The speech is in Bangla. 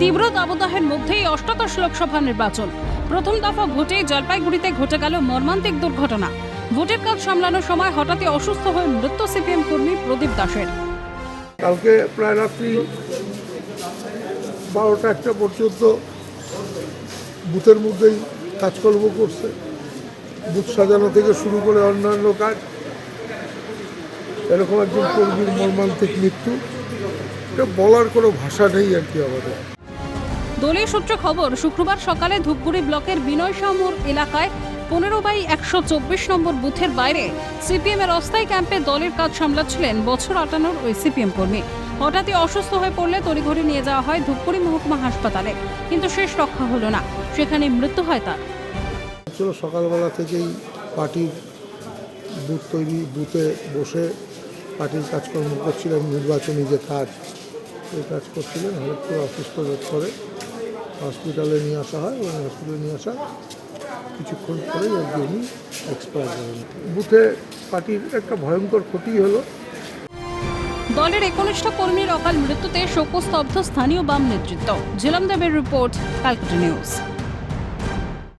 তীব্র দাবদাহের মধ্যেই অষ্টাদশ লোকসভা নির্বাচন। প্রথম দফা ভোটে জলপাইগুড়িতে ঘটে গেল মর্মান্তিক দুর্ঘটনা। ভোটের কাজ সামলানোর সময় হঠাৎই অসুস্থ হয়ে মৃত্যু সিপিএম কর্মী প্রদীপ দাসের। কালকে প্রায় রাত্রি বারোটা একটা পর্যন্ত বুথের মধ্যেই কাজকর্ম করছে। বুথ সাজানো থেকে শুরু করে অন্যান্য কাজ। এরকম একজন কর্মীর মর্মান্তিক মৃত্যু। এটা বলার কোনো ভাষা নেই আর কি আমাদের। দলীয় সূত্রে খবর, শুক্রবার সকালে ধূপগুড়ি ব্লকের বিনয় শামুর এলাকায় পনেরো বাই একশো চব্বিশ নম্বর বুথের বাইরে সিপিএম এর অস্থায়ী ক্যাম্পে দলের কাজ সামলাচ্ছিলেন বছর আটানোর ওই সিপিএম কর্মী। হঠাৎই অসুস্থ হয়ে পড়লে তড়িঘড়ি নিয়ে যাওয়া হয় ধূপগুড়ি মহকুমা হাসপাতালে, কিন্তু শেষ রক্ষা হলো না। সেখানে মৃত্যু হয় তার। সকালবেলা থেকেই পার্টির বুথ তৈরি, বুথে বসে পার্টির কাজকর্ম করছিলেন, নির্বাচনী যে কাজ, সেই কাজ করছিলেন, হঠাৎ করে অসুস্থ বোধ করে। হসপিটালে নিয়ে আসা হয় এবং হসপিটালে নিয়ে আসা। কিছুক্ষণ পরেই আর কি উনি এক্সপায়ার করেন বুথে পার্টির একটা ভয়ঙ্কর ক্ষতি হলো। দলের একনিষ্ঠ কর্মীর অকাল মৃত্যুতে শোকস্তব্ধ স্থানীয় বাম নেতৃত্ব। ঝিলাম দেবের রিপোর্ট, ক্যালকাটা নিউজ।